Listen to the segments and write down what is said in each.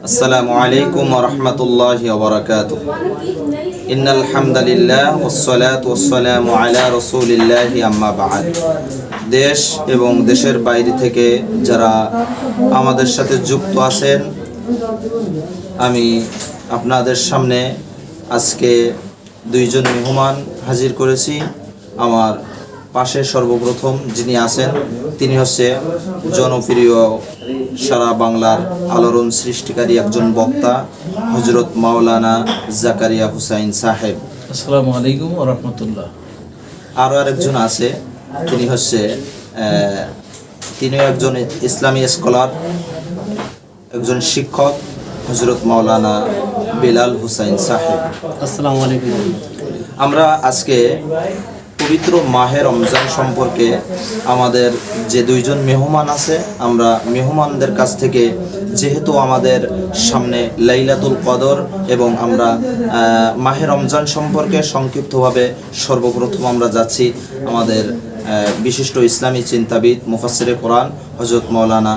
السلام عليكم ورحمة الله وبركاته إن الحمد لله والصلاة والسلام على رسول الله أما بعد দেশ এবং দেশের বাইরে থেকে যারা আমাদের সাথে যুক্ত আছেন আমি আপনাদের সামনে আজকে দুইজন মেহমান হাজির করেছি আমার পাশে সর্বপ্রথম যিনি আছেন তিনি হচ্ছে জনপ্রিয় সারা বাংলার আলোড়ন সৃষ্টিকারী একজন বক্তা হজরত মাওলানা জাকারিয়া হুসাইন সাহেব। আসসালামু আলাইকুম রহমতুল্লাহ। আরও আরেকজন আছে তিনি হচ্ছে তিনিও একজন ইসলামী স্কলার একজন শিক্ষক হজরত মাওলানা বেলাল হুসাইন সাহেব। আসসালামু আলাইকুম। আমরা আজকে পবিত্র মাহে রমজান সম্পর্কে আমাদের যে দুইজন মেহমান আছে, আমরা মেহমানদের কাছ থেকে যেহেতু আমাদের সামনে লাইলাতুল কদর এবং আমরা মাহে রমজান সম্পর্কে সংক্ষিপ্তভাবে সর্বপ্রথম আমরা যাচ্ছি আমাদের বিশিষ্ট ইসলামী চিন্তাবিদ মুফাসিরে কোরআন হজরত মৌলানা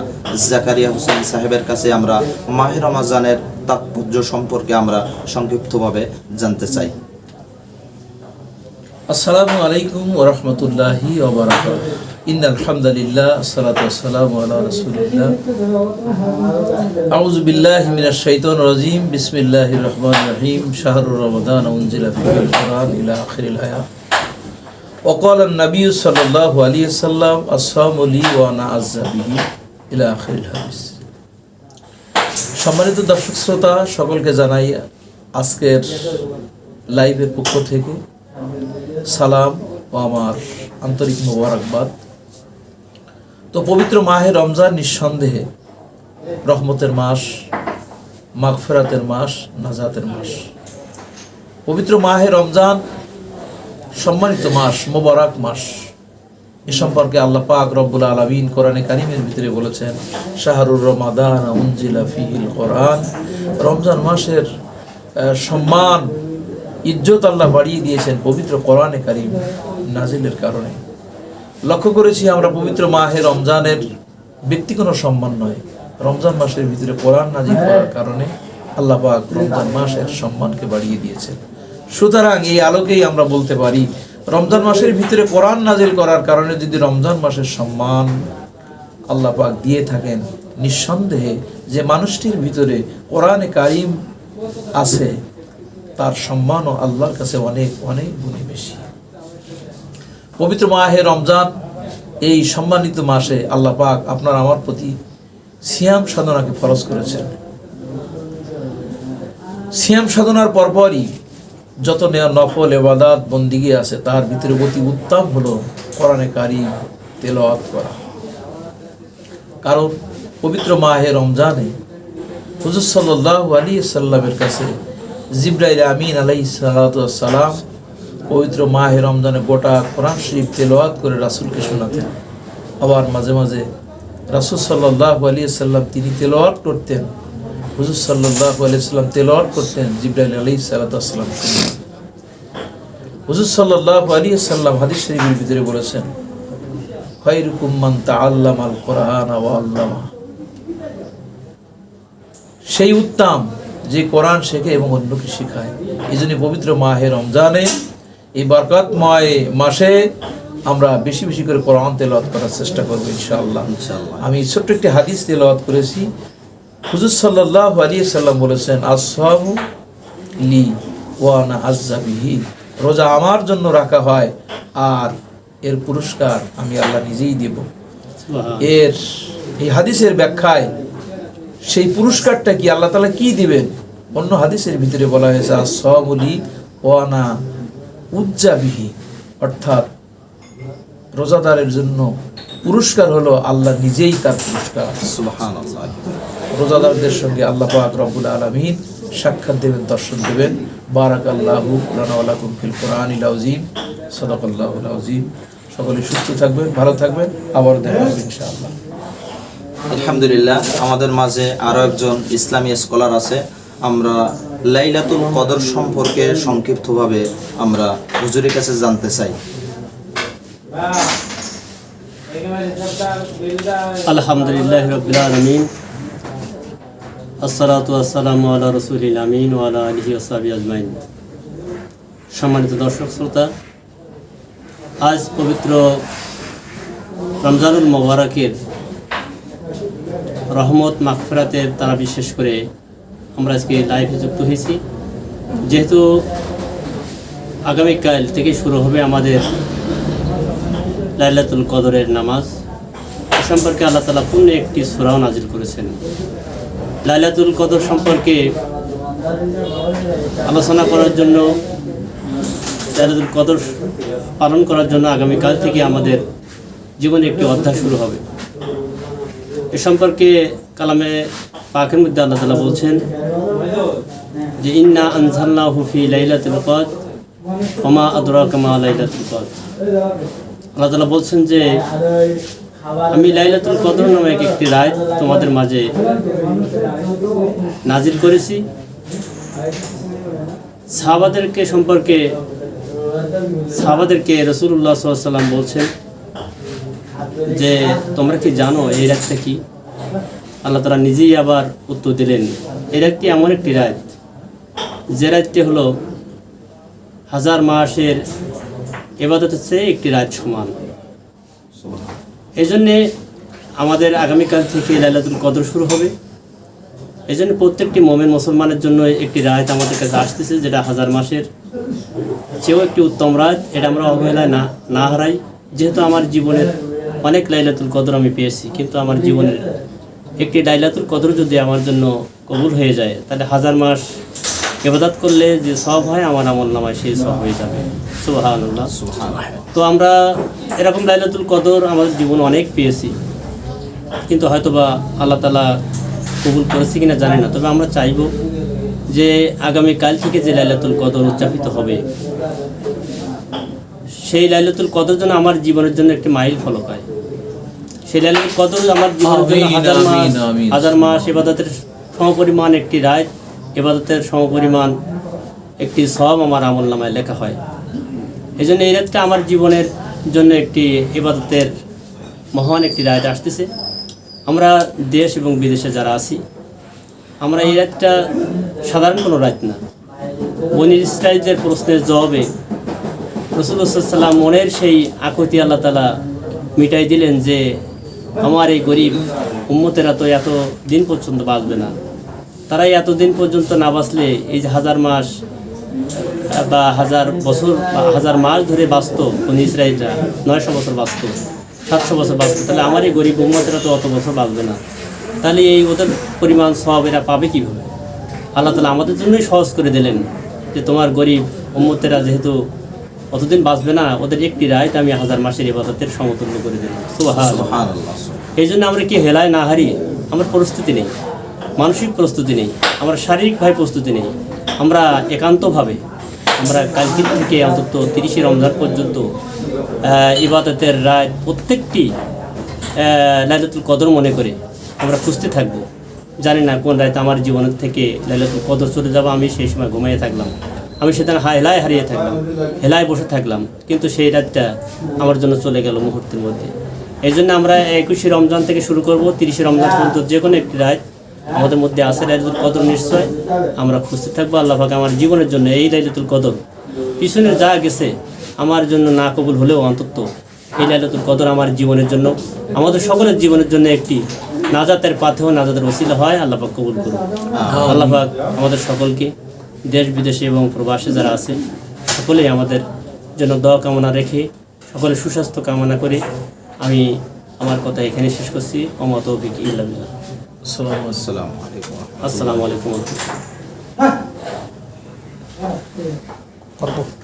জাকারিয়া হোসেন সাহেবের কাছে আমরা মাহে রমজানের তাৎপর্য সম্পর্কে আমরা সংক্ষিপ্তভাবে জানতে চাই। আসসালামু আলাইকুম রহমতুল্লাহি ইন আলহামদুলিল্লাহ আসসালাতু ওয়াসসালামু আলা রাসূলিল্লাহ আউযু বিল্লাহি মিনাশ শাইতানির রাজীম বিসমিল্লাহির রহমানির রহিম শাহরুর রমাদান উনজিলা ফিহিল কুরআন ইলা আখিরিল আয়াত وقال النبي صلى الله عليه وسلم الصوم لي وانا اعز به الى اخر الحديث সম্মানিত দর্শক শ্রোতা সকলকে জানাই আজকের লাইভের পক্ষ থেকে সালাম ও আমার আন্তরিক মোবারকবাদ। তো পবিত্র মাহে রমজান নিঃসন্দেহে রহমতের মাস, মাগফেরাতের মাস, নাজাতের মাস। পবিত্র মাহে রমজান সম্মানিত মাস, মোবারক মাস। এ সম্পর্কে আল্লাহ পাক রব্বুল আলমিন কোরআনে কারিমের ভিতরে বলেছেন, শাহরুর রমাদান উনজিলা ফিহিল কোরআন। রমজান মাসের সম্মান ইজ্জত আল্লাহ বাড়িয়ে দিয়েছেন পবিত্র কোরআনে কারিম নাজিলের কারণে। লক্ষ্য করেছি আমরা পবিত্র মাহে রমজানের ব্যক্তি কোনো সম্মান নয়। রমজান মাসের ভিতরে কোরআন নাজিল করার কারণে আল্লাহ পাক রমজান মাসের সম্মানকে বাড়িয়ে দিয়েছেন। সুতরাং এই আলোকেই আমরা বলতে পারি, রমজান মাসের ভিতরে কোরআন নাজিল করার কারণে যদি রমজান মাসের সম্মান আল্লাহ পাক দিয়ে থাকেন, নিঃসন্দেহে যে মানুষটির ভিতরে কোরআনে কারিম আছে তার সম্মানও আল্লাহর কাছে অনেক অনেক গুণে বেশি। পবিত্র মাহে রমজান, এই সম্মানিত মাসে আল্লাহ পাক আপনার আমার প্রতি সিয়াম সাধনাকে ফরজ করেছেন। সিয়াম সাধনার পরপরই যত নেয়া নফল এবাদাত বন্দিগি আছে, তার ভিতরে অতি উত্তম হলো কোরআনে কারি তেলাওয়াত করা। কারণ পবিত্র মাহে রমজানে হুজুর সাল্লাহ আলী সাল্লামের কাছে জিব্রাইল আমিন আলাই সালাম পবিত্র মাহে রমজানে গোটা কোরআন শরীফ তেলাওয়াত করে রাসূলকে শোনাতেন। আবার মাঝে মাঝে রাসূল সাল্লাহ আলী সাল্লাম তিনি তেলাওয়াত করতেন। হুজুর সাল্লাহ আলী সাল্লাম তেলাওয়াত করতেন জিব্রাইল আলী সাল্লাম হুজুর সাল্লাহ আলী সাল্লাম হাদিস শরীফের ভিতরে বলেছেন খৈরুকুম মান তাআল্লাম আল কোরআন আল্লামা। সেই উত্তম যে কোরআন শেখে এবং অন্যকে শেখায়। এই জন্য পবিত্র মাহে রমজানে এই বরকতময় মাসে আমরা বেশি বেশি করে কোরআন তেলাওয়াত করার চেষ্টা করব ইনশাআল্লাহ। আমি ছোট্ট একটি হাদিস তেলাওয়াত করেছি। হুজুর সাল্লাহ আলী সাল্লাম বলেছেন আসহাবু লি ওয়ানা আজ্জাবিহি রোজা আমার জন্য রাখা হয় আর এর পুরস্কার আমি আল্লাহ নিজেই দেব। এর এই হাদিসের ব্যাখ্যায় সেই পুরস্কারটা কি আল্লাহ তালা কি দিবেন? অন্য হাদিসের ভিতরে বলা হয়েছে সবলি ওয়ানা উজ্জাবিহি অর্থাৎ রোজাদারের জন্য পুরস্কার হলো আল্লাহ নিজেই তার পুরস্কার। রোজাদারদের সঙ্গে আল্লাহ পাক রব্বুল আলমিন সাক্ষাৎ দেবেন দর্শন দেবেন। বারাক আল্লাহু রানাওয়ালাকুম ফিল কোরআন ইলাউজিম সদাকাল্লাহুল আউজিম সকলে সুস্থ থাকবেন ভালো থাকবেন। আবার দেখা হবে ইনশাআল্লাহ। আলহামদুলিল্লাহ, আমাদের মাঝে আরও একজন ইসলামী স্কলার আছে। আমরা লাইলাতুল কদর সম্পর্কে সংক্ষিপ্তভাবে আমরা হুজুরের কাছে জানতে চাই। আলহামদুলিল্লাহ রবিল আলমিন। আসসালাতু আসসালামু আলা রসুলিল আমিন ও আলা আলহি ওসাবি আজমাইন। সম্মানিত দর্শক, শ্রোতা, আজ পবিত্র রমজানুল মোবারকের রহমত মাগফিরাতের তারা বিশেষ করে আমরা আজকে লাইভে যুক্ত হয়েছি। যেহেতু আগামীকাল থেকে শুরু হবে আমাদের লাইলাতুল কদরের নামাজ, এ সম্পর্কে আল্লাহ তালা পূর্ণ একটি সুরাও নাজির করেছেন। লাইলাতুল কদর সম্পর্কে আলোচনা করার জন্য, লাইলাতুল কদর পালন করার জন্য আগামীকাল থেকে আমাদের জীবনে একটি অধ্যায় শুরু হবে। এ সম্পর্কে কালামে পাকের মধ্যে আল্লাহ তালা বলছেন যে, ইন্না আনসাল্লাহ হুফি লাইলাতুল কদ ওমা আদরা কামা লাইলাতুল কদ আল্লাহ তালা বলছেন যে, আমি লাইলাতুল কদর নামে একটি রায় তোমাদের মাঝে নাজির করেছি। সাহাবাদেরকে সম্পর্কে, সাহাবাদেরকে রসুল্লাহ সাল্লাম বলছেন যে তোমরা কি জানো এই রাতটা কি? আল্লাহ তারা নিজেই আবার উত্তর দিলেন এই রাতটি এমন একটি রাত যে রাতটি হলো হাজার মাসের এবাদতের চেয়ে একটি রাত সমান। এই জন্যে আমাদের আগামীকাল থেকে লাইলাতুল কদর শুরু হবে। এই জন্য প্রত্যেকটি মোমেন মুসলমানের জন্য একটি রাত আমাদের কাছে আসতেছে যেটা হাজার মাসের। চেয়েও একটি উত্তম রাত এটা আমরা অবহেলায় না না হারাই। যেহেতু আমার জীবনের অনেক লাইলাতুল কদর আমি পেয়েছি কিন্তু আমার জীবনের একটি লাইলাতুল কদর যদি আমার জন্য কবুল হয়ে যায় তাহলে হাজার মাস এবাদাত করলে যে সব হয় আমার আমল নামায় সেই সব হয়ে যাবে। সুবহানাল্লাহ। তো আমরা এরকম লাইলাতুল কদর আমাদের জীবন অনেক পেয়েছি কিন্তু হয়তোবা আল্লাহ তালা কবুল করেছি কিনা জানি না তবে আমরা চাইব যে আগামী কাল থেকে যে লাইলাতুল কদর উদযাপিত হবে সেই লাইলাতুল কদর যেন আমার জীবনের জন্য একটি মাইল ফলক হয়। লাইলাতুল কদর আমার জীবনের জন্য হাজার মাস। হাজার মাস এবাদতের সমপরিমাণ একটি রায় এবাদতের সমপরিমাণ একটি সব আমার আমল নামায় লেখা হয়। এই জন্য এই রাতটা আমার জীবনের জন্য একটি ইবাদতের মহান একটি রাত আসতেছে। আমরা দেশ এবং বিদেশে যারা আছি আমরা এই রাতটা সাধারণ কোনো রাত না। বনির ইসরায়েলদের প্রশ্নের জবাবে রসুল্লাহাম মনের সেই আকুতি আল্লাহ তালা মিটাই দিলেন যে আমার এই গরিব উম্মতেরা তো এত দিন পর্যন্ত বাঁচবে না। তারাই এতদিন পর্যন্ত না বাঁচলে এই যে হাজার মাস, বা হাজার বছর, বা হাজার মাস ধরে বাঁচত কোন ইসরায়েলরা, নয়শো বছর বাঁচত, সাতশো বছর বাঁচত, তাহলে আমার এই গরিব উম্মতেরা তো অত বছর বাঁচবে না। তাহলে এই ওদের পরিমাণ সব এরা পাবে কীভাবে? আল্লাহ তালা আমাদের জন্যই সহজ করে দিলেন যে তোমার গরিব উম্মতেরা যেহেতু অতদিন বাঁচবে না ওদের একটি রায় আমি হাজার মাসের ইবাদতের সমতুল্য করে দিলাম। এই জন্য আমরা কি হেলায় না হারি? আমার প্রস্তুতি নেই মানসিক প্রস্তুতি নেই আমার শারীরিকভাবে প্রস্তুতি নেই আমরা একান্তভাবে আমরা কালকে থেকে অন্তত তিরিশে রমজান পর্যন্ত ইবাদতের রায় প্রত্যেকটি লাইলাতুল কদর মনে করে আমরা খুঁজতে থাকব। জানি না কোন রায়তে আমার জীবনের থেকে লাইলাতুল কদর চলে যাব আমি সেই সময় ঘুমিয়ে থাকলাম। আমি সেখানে হেলায় হারিয়ে থাকলাম হেলায় বসে থাকলাম। কিন্তু সেই রাতটা আমার জন্য চলে গেল মুহূর্তের মধ্যে। এই জন্য আমরা একুশে রমজান থেকে শুরু করব তিরিশে রমজান পর্যন্ত যে কোনো একটি রাত আমাদের মধ্যে আছে লাইলাতুল কদর নিশ্চয়। আমরা খুঁজতে থাকব আল্লাহ পাক আমার জীবনের জন্য এই লাইলাতুল কদর। পিছনে যা গেছে আমার জন্য না কবুল হলেও অন্তত এই লাইলাতুল কদর আমার জীবনের জন্য আমাদের সকলের জীবনের জন্য একটি নাজাতের পাথেও নাজাতের ওসিলা হয়। আল্লাহ পাক কবুল করুন আল্লাহ পাক আমাদের সকলকে দেশ বিদেশে এবং প্রবাসে যারা আছে সকলেই আমাদের জন্য দোয়া কামনা রেখে সকলে সুস্বাস্থ্য কামনা করে আমি আমার কথা এখানে শেষ করছি অমত অভিজ্ঞ ইসলাম। আসসালামু আলাইকুম। আসসালামু আলাইকুম আসসালামু আলাইকুম।